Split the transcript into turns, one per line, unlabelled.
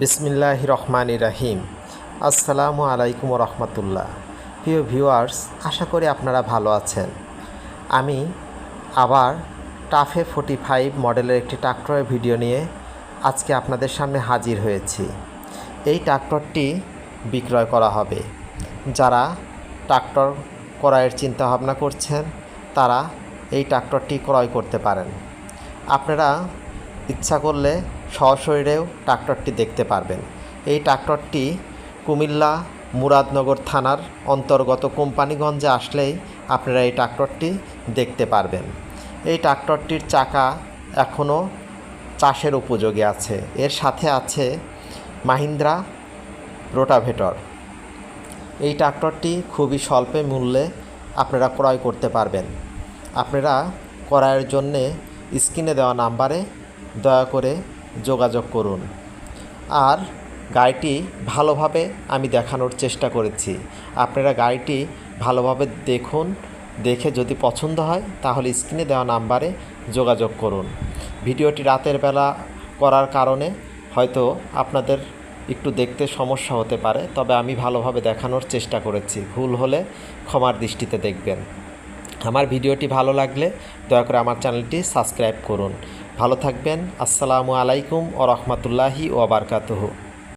বিসমিল্লাহ রহমান রাহিম। আসসালামু আলাইকুম রহমতুল্লাহ। প্রিয় ভিউয়ার্স, আশা করি আপনারা ভালো আছেন। আমি আবার টাফে ফোর্টি ফাইভ মডেলের একটি ট্রাক্টরের ভিডিও নিয়ে আজকে আপনাদের সামনে হাজির হয়েছি। এই ট্রাক্টরটি বিক্রয় করা হবে। যারা ট্রাক্টর ক্রয়ের চিন্তা ভাবনা করছেন, তারা এই ট্রাক্টরটি ক্রয় করতে পারেন। আপনারা ইচ্ছা করলে সশরীরেও ট্রাক্টরটি দেখতে পারবেন। এই ট্রাক্টরটি কুমিল্লা মুরাদনগর থানার অন্তর্গত কোম্পানিগঞ্জে আসলেই আপনারা এই ট্রাক্টরটি দেখতে পারবেন। এই ট্রাক্টরটির চাকা এখনও চাষের উপযোগী আছে। এর সাথে আছে মাহিন্দ্রা রোটাভেটর। এই ট্রাক্টরটি খুবই স্বল্প মূল্যে আপনারা ক্রয় করতে পারবেন। আপনারা ক্রয়ের জন্যে স্ক্রিনে দেওয়া নাম্বারে দয়া করে যোগাযোগ করুন। আর গাড়িটি ভালোভাবে আমি দেখানোর চেষ্টা করেছি। আপনারা গাড়িটি ভালোভাবে দেখুন, দেখে যদি পছন্দ হয় তাহলে স্ক্রিনে দেওয়া নাম্বারে যোগাযোগ করুন। ভিডিওটি রাতের বেলা করার কারণে হয়তো আপনাদের একটু দেখতে সমস্যা হতে পারে, তবে আমি ভালোভাবে দেখানোর চেষ্টা করেছি। ভুল হলে ক্ষমার দৃষ্টিতে দেখবেন। আমার ভিডিওটি ভালো লাগলে দয়া করে আমার চ্যানেলটি সাবস্ক্রাইব করুন। ভালো থাকবেন। আসসালামু আলাইকুম ও রহমতুল্লাহি ওবরকাতুহু